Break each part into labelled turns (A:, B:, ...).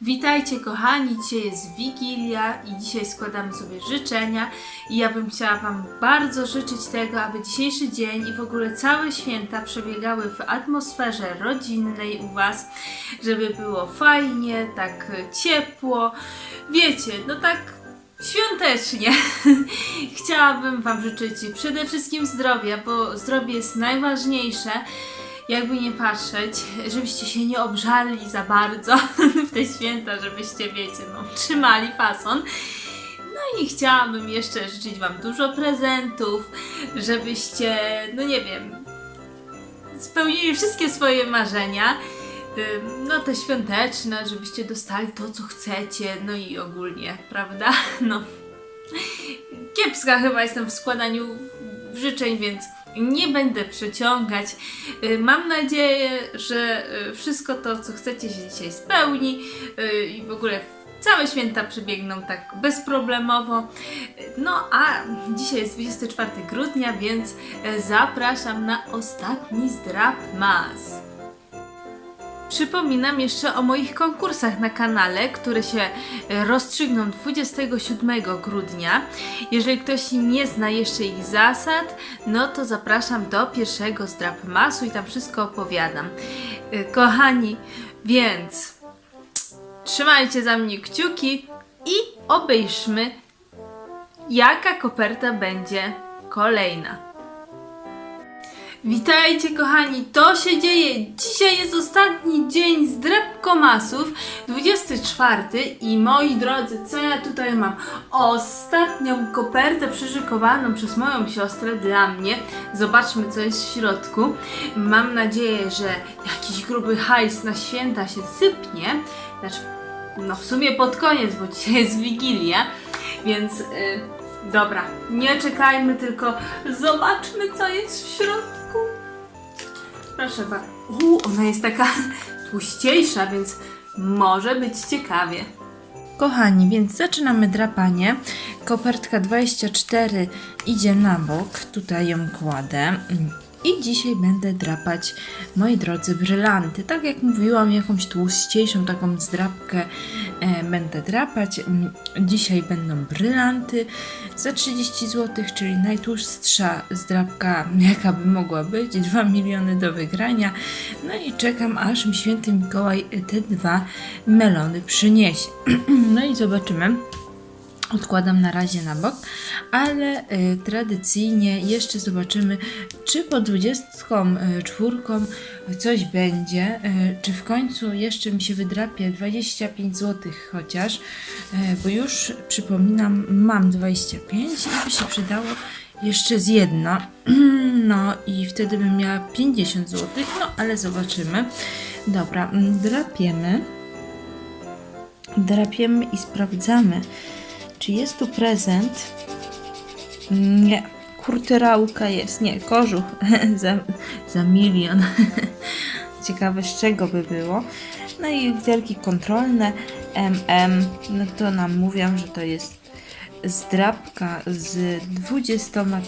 A: Witajcie kochani, dzisiaj jest Wigilia i dzisiaj składamy sobie życzenia i ja bym chciała Wam bardzo życzyć tego, aby dzisiejszy dzień i w ogóle całe święta przebiegały w atmosferze rodzinnej u Was, żeby było fajnie, tak ciepło, wiecie, no tak świątecznie. Chciałabym Wam życzyć przede wszystkim zdrowia, bo zdrowie jest najważniejsze jakby nie patrzeć, żebyście się nie obżarli za bardzo w te święta, żebyście, wiecie, no, trzymali fason. No i chciałabym jeszcze życzyć Wam dużo prezentów, żebyście, no nie wiem, spełnili wszystkie swoje marzenia. No te świąteczne, żebyście dostali to, co chcecie, no i ogólnie, prawda? No. Kiepska chyba jestem w składaniu życzeń, więc nie będę przeciągać. Y, Mam nadzieję, że y, wszystko to, co chcecie, się dzisiaj spełni y, i w ogóle całe święta przebiegną tak bezproblemowo. No a dzisiaj jest 24 grudnia, więc zapraszam na ostatni zdrab mas. Przypominam jeszcze o moich konkursach na kanale, które się e, rozstrzygną 27 grudnia. Jeżeli ktoś nie zna jeszcze ich zasad, no to zapraszam do pierwszego zdrab masu i tam wszystko opowiadam. E, Kochani, więc trzymajcie za mnie kciuki i obejrzmy, jaka koperta będzie kolejna. Witajcie kochani, to się dzieje. Dzisiaj jest ostatni dzień zdrabkomasów, 24 i moi drodzy, co ja tutaj mam? Ostatnią kopertę przyszykowaną przez moją siostrę dla mnie. Zobaczmy co jest w środku. Mam nadzieję, że jakiś gruby hajs na święta się sypnie. Znaczy, no w sumie pod koniec, bo dzisiaj jest Wigilia, więc... y, Dobra, nie czekajmy, tylko zobaczmy, co jest w środku. Proszę bardzo. Uuu, ona jest taka tłuściejsza, więc może być ciekawie.
B: Kochani, więc zaczynamy drapanie. Kopertka 24 idzie na bok, tutaj ją kładę. I dzisiaj będę drapać, moi drodzy, brylanty. Tak jak mówiłam, jakąś tłuściejszą taką zdrapkę będę drapać. Mm, Dzisiaj będą brylanty za 30 zł, czyli najtłustsza zdrapka, jaka by mogła być. 2 miliony do wygrania. No i czekam, aż mi święty Mikołaj te dwa melony przyniesie. No i zobaczymy. Odkładam na razie na bok, ale y, tradycyjnie jeszcze zobaczymy, czy po 24 coś będzie, y, czy w końcu jeszcze mi się wydrapie 25 zł chociaż, y, bo już przypominam, mam 25 i by się przydało jeszcze z jedno. No i wtedy bym miała 50 zł, no ale zobaczymy. Dobra, drapiemy. Drapiemy i sprawdzamy, czy jest tu prezent? Nie. Kurtyrałka jest. Nie, kożuch za, za milion. Ciekawe z czego by było. No i literki kontrolne MM. No to nam mówią, że to jest zdrabka z 25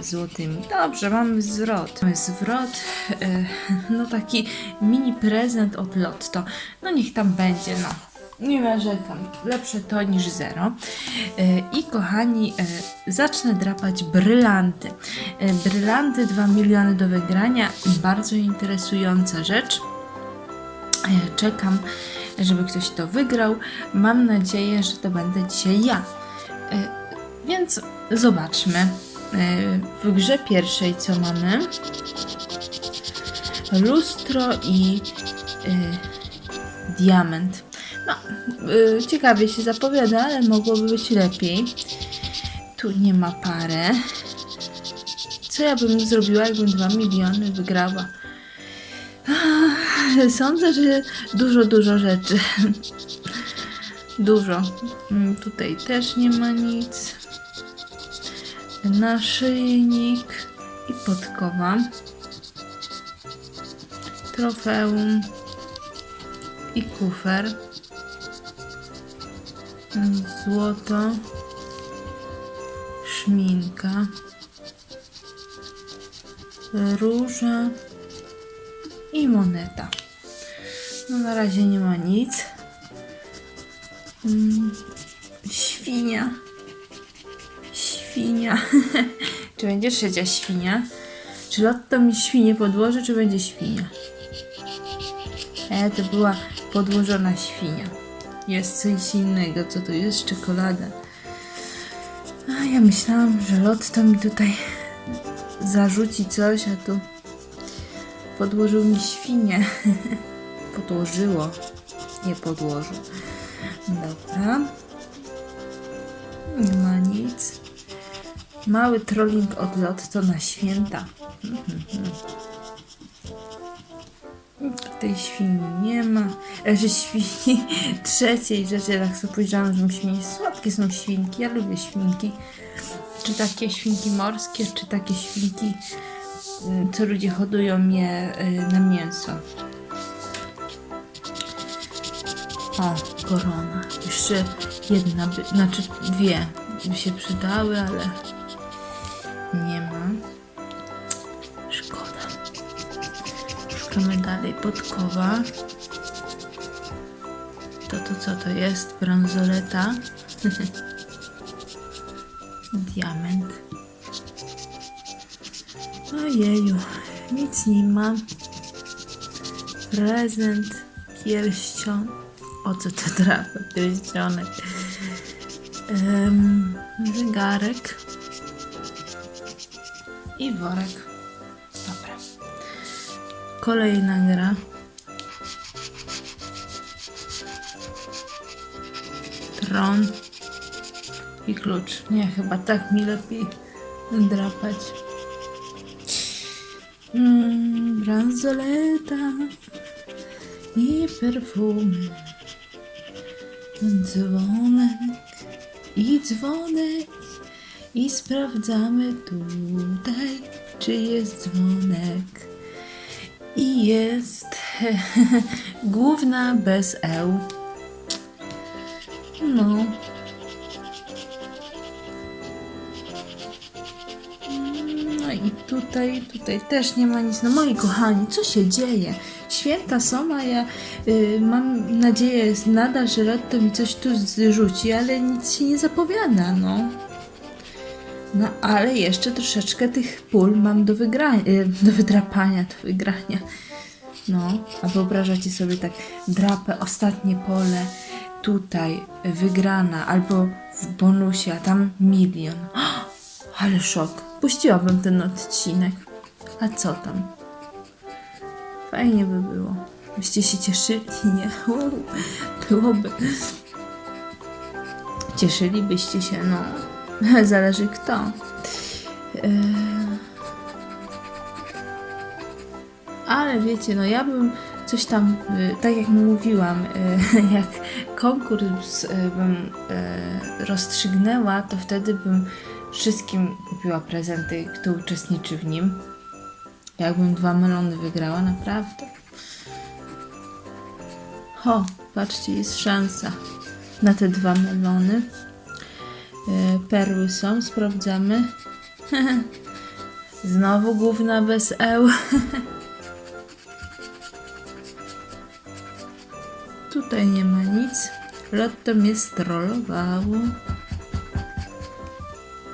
B: złotymi. Dobrze, mamy zwrot. Mamy zwrot, e, no taki mini prezent od Lotto. No niech tam będzie, no. Nie narzekam. Lepsze to niż zero. E, I kochani, e, zacznę drapać brylanty. E, Brylanty 2 miliony do wygrania. Bardzo interesująca rzecz. Czekam, żeby ktoś to wygrał. Mam nadzieję, że to będę dzisiaj ja. Więc zobaczmy. W grze pierwszej co mamy? Lustro i diament. No, y, ciekawie się zapowiada, ale mogłoby być lepiej. Tu nie ma parę. Co ja bym zrobiła, jakbym 2 miliony wygrała? Sądzę, że dużo, dużo rzeczy. Dużo. Mm, Tutaj też nie ma nic. Naszyjnik i podkowa. Trofeum i kufer złoto, szminka, róża i moneta. No na razie nie ma nic. Mm, świnia. Świnia. czy będzie trzecia świnia? Czy Lotto mi świnię podłoży, czy będzie świnia? E, to była podłożona świnia. Jest coś innego, co to jest? Czekolada. A ja myślałam, że Lotto mi tutaj zarzuci coś, a tu podłożył mi świnię. Podłożyło. Nie podłożył. Dobra. Nie ma nic. Mały trolling od Lotto na święta. Tej świni nie ma. E, Że świni trzeciej rzeczy, tak sobie powiedziałam, że świnie słodkie są świnki. Ja lubię świnki. Czy takie świnki morskie, czy takie świnki, mm, co ludzie hodują je y, na mięso. O, korona. Jeszcze jedna, znaczy dwie by się przydały, ale Szukamy dalej podkowa. To to co to jest? Bransoleta. Diament. Ojeju, nic nie ma. Prezent, pierścionek. O co to trafia? Pierścionek. Um, zegarek. I worek. Kolejna gra. Tron. I klucz. Nie, chyba tak mi lepiej drapać. Mm, bransoleta i perfumy. Dzwonek i dzwonek i sprawdzamy tutaj, czy jest dzwonek. I jest główna bez eł. No. No i tutaj, tutaj też nie ma nic. No moi kochani, co się dzieje? Święta są, a ja y, mam nadzieję nadal, że Lotto mi coś tu zrzuci, ale nic się nie zapowiada, no. No ale jeszcze troszeczkę tych pól mam do wygrania, y, do wydrapania, do wygrania. No, a wyobrażacie sobie tak, drapę ostatnie pole, tutaj wygrana, albo w bonusie, a tam milion. Ale szok. Puściłabym ten odcinek. A co tam? Fajnie by było. Byście się cieszyli, nie? Byłoby. Cieszylibyście się, no. Zależy kto. Eee, Ale wiecie, no ja bym coś tam, y, tak jak mówiłam, y, jak konkurs y, bym rozstrzygnęła, to wtedy bym wszystkim kupiła prezenty, kto uczestniczy w nim. Jakbym dwa melony wygrała, naprawdę. O, patrzcie, jest szansa na te dwa melony. E, Perły są, sprawdzamy. Znowu główna bez eł. Tutaj nie ma nic. Lotto mnie strollowało.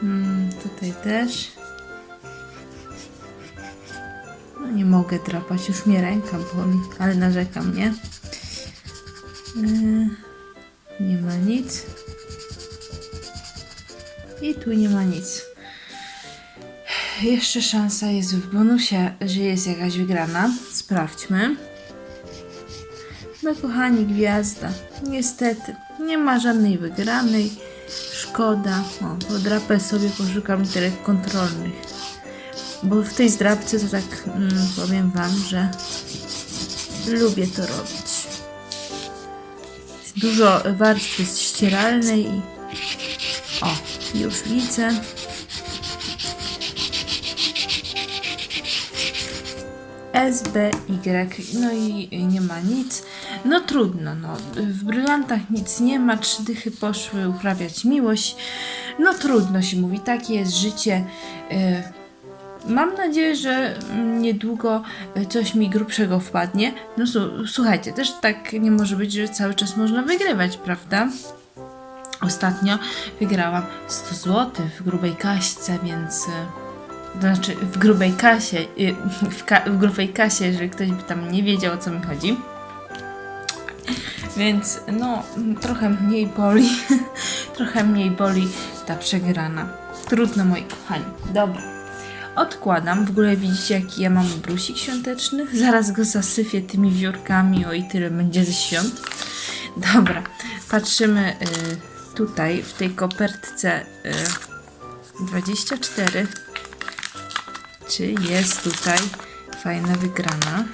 B: Hmm, tutaj też. No nie mogę drapać, już mnie ręka boli, ale narzekam, nie? Yy, nie ma nic. I tu nie ma nic. Jeszcze szansa jest w bonusie, że jest jakaś wygrana. Sprawdźmy. No kochani, gwiazda. Niestety, nie ma żadnej wygranej. Szkoda. O, podrapę sobie, poszukam literek kontrolnych. Bo w tej zdrabce to tak mm, powiem wam, że lubię to robić. Dużo warstwy ścieralnej i o, już widzę. SBY, no i nie ma nic. No trudno, no. W brylantach nic nie ma, trzy dychy poszły uprawiać miłość. No trudno się mówi, takie jest życie. y, mam nadzieję, że niedługo e, coś mi grubszego wpadnie. No słuchajcie, też tak nie może być, że cały czas można wygrywać, prawda? Ostatnio wygrałam 100 zł w grubej kaśce, więc. To znaczy w grubej kasie, y, w, ka- w grubej kasie, jeżeli ktoś by tam nie wiedział o co mi chodzi. Więc no, trochę mniej boli, trochę mniej boli ta przegrana. Trudno, moi kochani. Dobra. Odkładam. W ogóle widzicie, jaki ja mam brusik świąteczny? Zaraz go zasyfię tymi wiórkami, o i tyle będzie ze świąt. Dobra. Patrzymy y, tutaj, w tej kopertce y, 24. Czy jest tutaj fajna wygrana?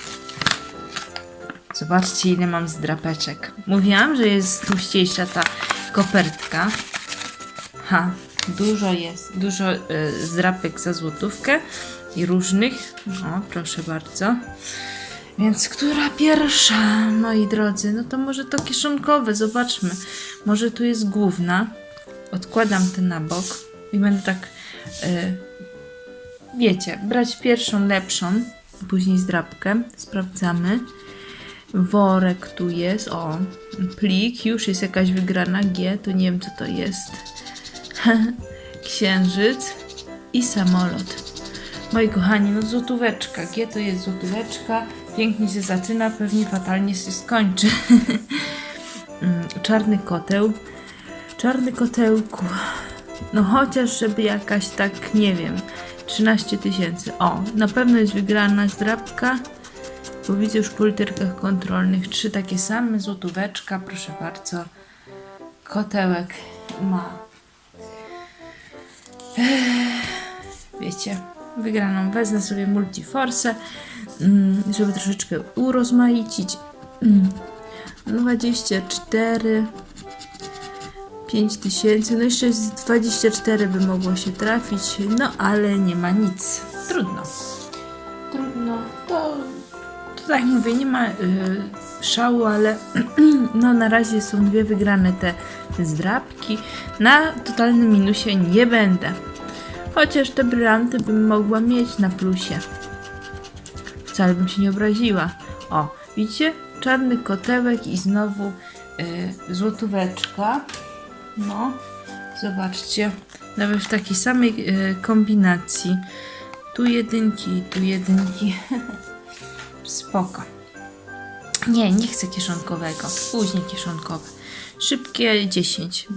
B: Zobaczcie, ile mam zdrapeczek. Mówiłam, że jest tłuściejsza ta kopertka. Ha, dużo jest. Dużo y, zdrapek za złotówkę i różnych. O, proszę bardzo. Więc która pierwsza, moi drodzy? No to może to kieszonkowe, zobaczmy. Może tu jest główna. Odkładam ten na bok i będę tak, y, wiecie, brać pierwszą lepszą, później zdrapkę. Sprawdzamy. Worek tu jest, o, plik, już jest jakaś wygrana G, to nie wiem co to jest. Księżyc i samolot. Moi kochani, no złotóweczka, G to jest złotóweczka, pięknie się zaczyna, pewnie fatalnie się skończy. Mm, Czarny koteł, czarny kotełku, no chociaż żeby jakaś tak, nie wiem, 13 tysięcy. O, na pewno jest wygrana zdrabka. Bo widzę już po literkach kontrolnych trzy takie same, złotóweczka, proszę bardzo. Kotełek ma. Ech, wiecie, wygraną wezmę sobie Multiforce, żeby troszeczkę urozmaicić. Mm, 24 5000, no jeszcze jest 24 by mogło się trafić, no ale nie ma nic. Trudno. Trudno. To to tak mówię, nie ma y, szału, ale no na razie są dwie wygrane te zdrabki. Na totalnym minusie nie będę. Chociaż te brylanty bym mogła mieć na plusie. Wcale bym się nie obraziła. O, widzicie? Czarny kotełek i znowu y, złotóweczka. No, zobaczcie. Nawet w takiej samej y, kombinacji. Tu jedynki, tu jedynki. Spoko. Nie, nie chcę kieszonkowego. Później kieszonkowe. Szybkie 10.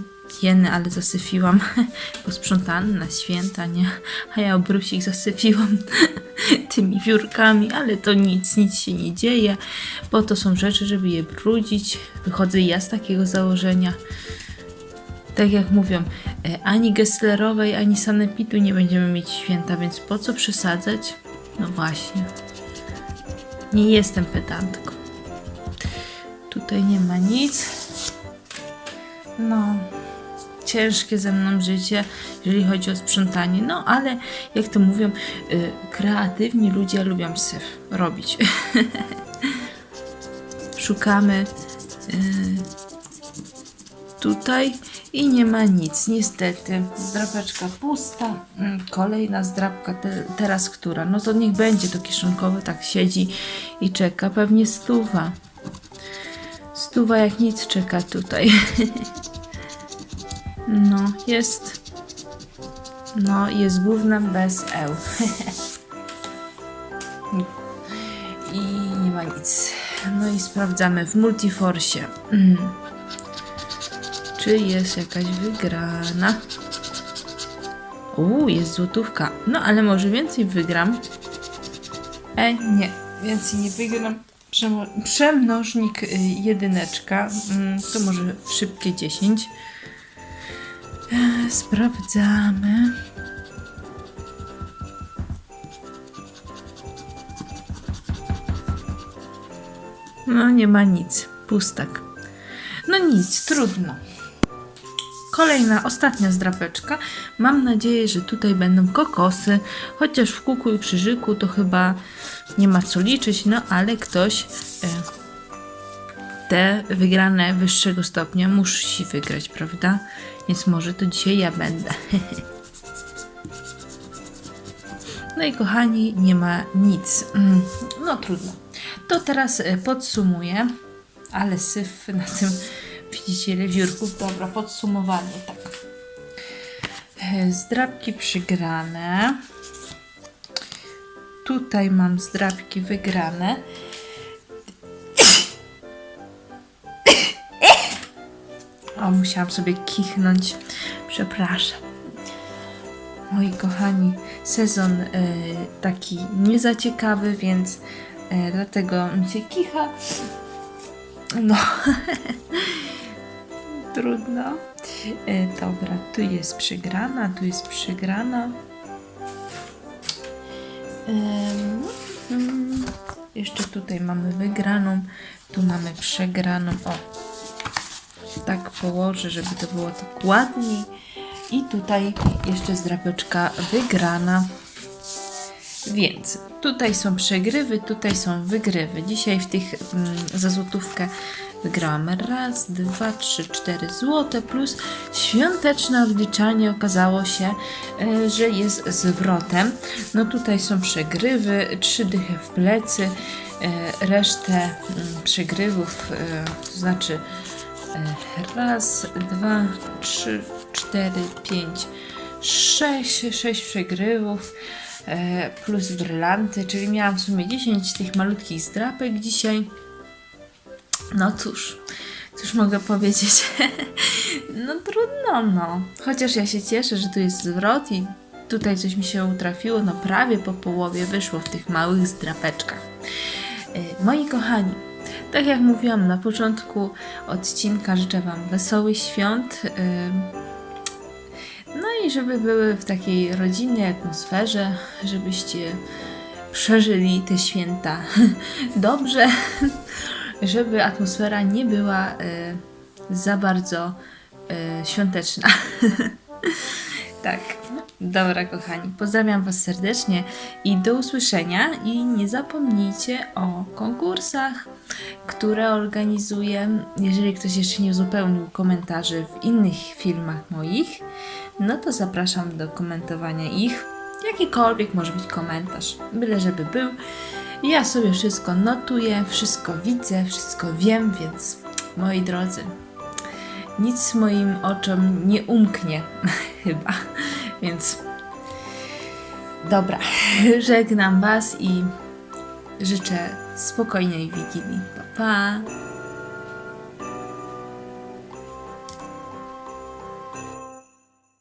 B: Jeny, ale zasyfiłam. Posprzątane na święta, nie? A ja obrusik zasypiłam tymi wiórkami, ale to nic, nic się nie dzieje, bo to są rzeczy, żeby je brudzić. Wychodzę ja z takiego założenia. Tak jak mówią, e, ani Gesslerowej, ani Sanepitu nie będziemy mieć święta, więc po co przesadzać? No właśnie. Nie jestem pedantką. Tutaj nie ma nic. No, ciężkie ze mną życie, jeżeli chodzi o sprzątanie. No, ale jak to mówią, y, kreatywni ludzie lubią syf robić. Szukamy y, tutaj i nie ma nic, niestety. Zdrapeczka pusta. Mm, Kolejna zdrapka, te, teraz która? No to niech będzie to kieszonkowe, tak siedzi i czeka. Pewnie stuwa. Stuwa jak nic czeka tutaj. No, jest. No, jest główna bez eł. I nie ma nic. No i sprawdzamy w Multiforsie. Mm. Czy jest jakaś wygrana? Uuu, jest złotówka. No, ale może więcej wygram. E, nie, więcej nie wygram. Przemo- przemnożnik y, jedyneczka. Mm, to może szybkie 10. Sprawdzamy. No, nie ma nic. Pustak. No nic, trudno. Kolejna, ostatnia zdrapeczka. Mam nadzieję, że tutaj będą kokosy, chociaż w kuku i krzyżyku to chyba nie ma co liczyć, no ale ktoś e, te wygrane wyższego stopnia musi wygrać, prawda? Więc może to dzisiaj ja będę. No i kochani, nie ma nic. Mm, No trudno. To teraz e, podsumuję, ale syf na tym, widzicie ile wiórków. Dobra, podsumowanie, tak. E, Zdrabki przygrane. Tutaj mam zdrabki wygrane. O, musiałam sobie kichnąć. Przepraszam. Moi kochani, sezon y, taki nie za ciekawy, więc y, dlatego mi się kicha. No, trudno. Y, dobra, tu jest przygrana, tu jest przygrana. Ym, mm, jeszcze tutaj mamy wygraną, tu mamy przegraną. O, tak położę, żeby to było tak ładniej. I tutaj jeszcze zdrapeczka wygrana. Więc tutaj są przegrywy, tutaj są wygrywy. Dzisiaj w tych mm, za złotówkę wygrałam raz, dwa, trzy, cztery złote plus świąteczne odliczanie okazało się, e, że jest zwrotem. No tutaj są przegrywy, trzy dychy w plecy, e, resztę mm, przegrywów, e, to znaczy Raz, dwa, trzy, cztery, pięć, sześć, sześć przegrywów e, plus brylanty, czyli miałam w sumie 10 tych malutkich zdrapek dzisiaj. No cóż, cóż mogę powiedzieć? no trudno, no. Chociaż ja się cieszę, że tu jest zwrot i tutaj coś mi się utrafiło, no prawie po połowie wyszło w tych małych zdrapeczkach. E, Moi kochani, tak jak mówiłam na początku odcinka, życzę Wam wesołych świąt. No i żeby były w takiej rodzinnej atmosferze, żebyście przeżyli te święta dobrze, żeby atmosfera nie była y, za bardzo y, świąteczna. Tak. Dobra, kochani. Pozdrawiam Was serdecznie i do usłyszenia. I nie zapomnijcie o konkursach, które organizuję. Jeżeli ktoś jeszcze nie uzupełnił komentarzy w innych filmach moich, no to zapraszam do komentowania ich. Jakikolwiek może być komentarz, byle żeby był. Ja sobie wszystko notuję, wszystko widzę, wszystko wiem, więc moi drodzy, nic moim oczom nie umknie, chyba. Więc dobra, żegnam Was i życzę spokojnej wigilii. Pa, pa!